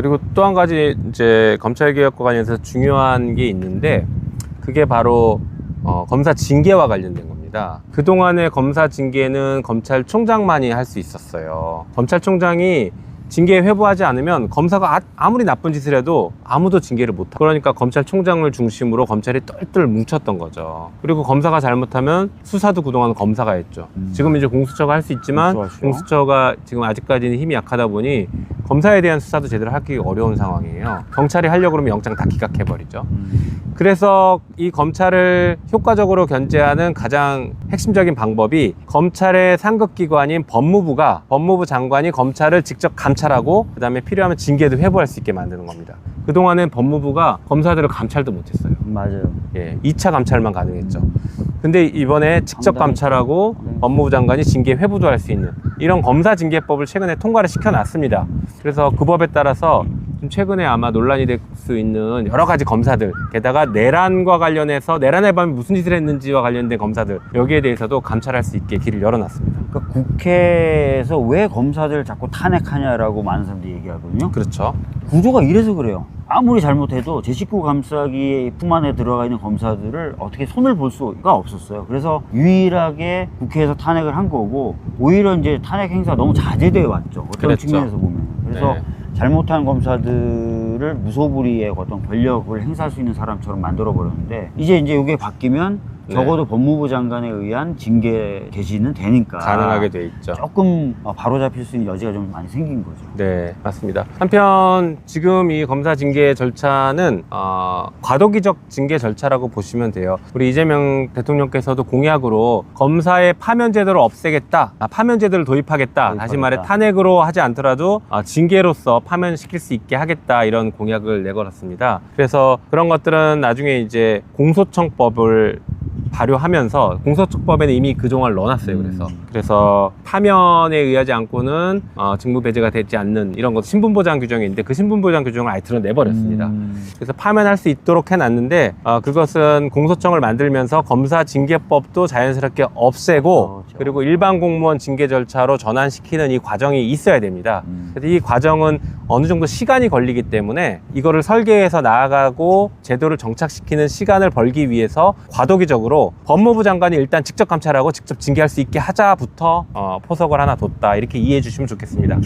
그리고 또 한 가지 이제 검찰개혁과 관련해서 중요한 게 있는데 그게 바로 어, 검사 징계와 관련된 겁니다. 그동안의 검사 징계는 검찰총장만이 할 수 있었어요. 검찰총장이 징계에 회부하지 않으면 검사가 아, 아무리 나쁜 짓을 해도 아무도 징계를 못하고 그러니까 검찰총장을 중심으로 검찰이 똘똘 뭉쳤던 거죠. 그리고 검사가 잘못하면 수사도 그동안 검사가 했죠. 음. 지금 이제 공수처가 할 수 있지만. 공수처가 지금 아직까지는 힘이 약하다 보니 검사에 대한 수사도 제대로 하기 어려운 상황이에요. 경찰이 하려고 그러면 영장 다 기각해버리죠. 음. 그래서 이 검찰을 효과적으로 견제하는 가장 핵심적인 방법이 검찰의 상급기관인 법무부가 법무부 장관이 검찰을 직접 감찰하고 그 다음에 필요하면 징계도 회부할 수 있게 만드는 겁니다. 그동안은 법무부가 검사들을 감찰도 못했어요. 맞아요. 예, 2차 감찰만 가능했죠. 근데 이번에 직접 감찰하고 네. 법무부 장관이 징계 회부도 할 수 있는 이런 검사 징계법을 최근에 통과를 시켜놨습니다. 그래서 그 법에 따라서 좀 최근에 아마 논란이 될 수 있는 여러 가지 검사들, 게다가 내란과 관련해서 내란의 밤에 무슨 짓을 했는지와 관련된 검사들 여기에 대해서도 감찰할 수 있게 길을 열어놨습니다. 그러니까 국회에서 왜 검사들 자꾸 탄핵하냐라고 많은 사람들이 얘기하거든요. 그렇죠. 구조가 이래서 그래요. 아무리 잘못해도 제 식구 감싸기 품 안에 들어가 있는 검사들을 어떻게 손을 볼 수가 없었어요. 그래서 유일하게 국회에서 탄핵을 한 거고 오히려 이제 탄핵 행사가 너무 자제되어 왔죠. 어떤 그랬죠. 측면에서 보면. 그래서 네. 잘못한 검사들을 무소불위의 어떤 권력을 행사할 수 있는 사람처럼 만들어 버렸는데 이제 이제 이게 바뀌면 네. 적어도 법무부 장관에 의한 징계 개시는 되니까 가능하게 돼 있죠. 조금 어, 바로잡힐 수 있는 여지가 좀 많이 생긴 거죠. 네, 맞습니다. 한편 지금 이 검사 징계 절차는 어, 과도기적 징계 절차라고 보시면 돼요. 우리 이재명 대통령께서도 공약으로 검사의 파면 제도를 없애겠다, 아, 파면 제도를 도입하겠다. 다시 말해 도입하겠다. 탄핵으로 하지 않더라도 아, 징계로서 파면시킬 수 있게 하겠다 이런 공약을 내걸었습니다. 그래서 그런 것들은 나중에 이제 공소청법을 발효하면서 공소청법에는 이미 그동안 넣어놨어요. 그래서 음. 그래서 파면에 의하지 않고는 어, 직무 배제가 되지 않는 이런 것 신분 보장 규정이 있는데 그 신분 보장 규정을 아예 드러내 버렸습니다. 음. 그래서 파면할 수 있도록 해놨는데 어, 그것은 공소청을 만들면서 검사 징계법도 자연스럽게 없애고 그렇죠. 그리고 일반 공무원 징계 절차로 전환시키는 이 과정이 있어야 됩니다. 음. 그래서 이 과정은 어느 정도 시간이 걸리기 때문에 이거를 설계해서 나아가고 제도를 정착시키는 시간을 벌기 위해서 과도기적으로 법무부 장관이 일단 직접 감찰하고 직접 징계할 수 있게 하자부터 어, 포석을 하나 뒀다 이렇게 이해해 주시면 좋겠습니다.